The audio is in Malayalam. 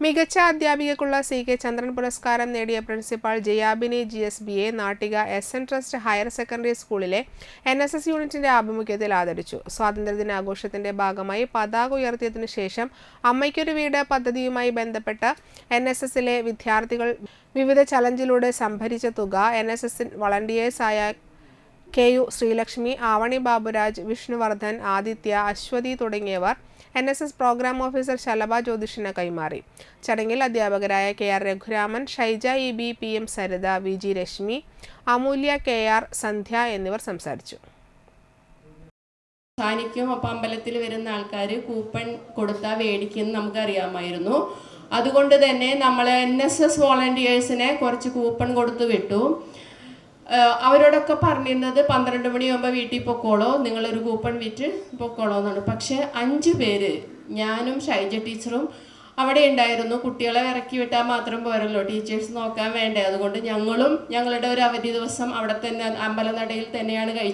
മികച്ച അധ്യാപികക്കുള്ള സി കെ ചന്ദ്രൻ പുരസ്കാരം നേടിയ principal Jayabini G S B A Nattika S N trust higher secondary സ്കൂളിലെ എൻ എസ് എസ് യൂണിറ്റിന്റെ ആഭിമുഖ്യത്തിൽ ആദരിച്ചു. സ്വാതന്ത്ര്യദിനാഘോഷത്തിന്റെ ഭാഗമായി പതാക ഉയർത്തിയതിനു ശേഷം അമ്മയ്ക്കൊരു വീട് പദ്ധതിയുമായി ബന്ധപ്പെട്ട് എൻ എസ് എസിലെ വിദ്യാർത്ഥികൾ വിവിധ ചലഞ്ചിലൂടെ സംഭരിച്ച തുക എൻ എസ് എസ് വളണ്ടിയേഴ്സായ കെ യു ശ്രീലക്ഷ്മി ആവണി ബാബുരാജ് വിഷ്ണുവർദ്ധൻ ആദിത്യ അശ്വതി തുടങ്ങിയവർ N S S program officer Shalabha ജ്യോതിഷിന് കൈമാറി. ചടങ്ങിൽ അധ്യാപകരായ K R Raghuraman Shaija E B P M Saritha V G Reshmi Amulya K R Sandhya എന്നിവർ സംസാരിച്ചു. ഷാനിക്കും അപ്പം അമ്പലത്തിൽ വരുന്ന ആൾക്കാർ കൂപ്പൺ കൊടുത്താൽ മേടിക്കുമെന്ന് നമുക്കറിയാമായിരുന്നു. അതുകൊണ്ട് തന്നെ നമ്മൾ എൻ എസ് എസ് വോളണ്ടിയേഴ്സിനെ കുറച്ച് കൂപ്പൺ കൊടുത്തു വിട്ടു. അവരോടൊക്കെ പറഞ്ഞിരുന്നത് പന്ത്രണ്ട് മണിയാകുമ്പോൾ വീട്ടിൽ പൊക്കോളോ നിങ്ങളൊരു കൂപ്പൺ വിറ്റ് പൊക്കോളോ എന്നാണ്. പക്ഷേ അഞ്ച് പേര് ഞാനും ഷൈജ ടീച്ചറും അവിടെ ഉണ്ടായിരുന്നു. കുട്ടികളെ ഇറക്കി വിട്ടാൽ മാത്രം പോരല്ലോ ടീച്ചേഴ്സ് നോക്കാൻ വേണ്ടേ? അതുകൊണ്ട് ഞങ്ങളും ഞങ്ങളുടെ ഒരു അവധി ദിവസം അവിടെ തന്നെ അമ്പലനടയിൽ തന്നെയാണ് കഴിച്ചത്.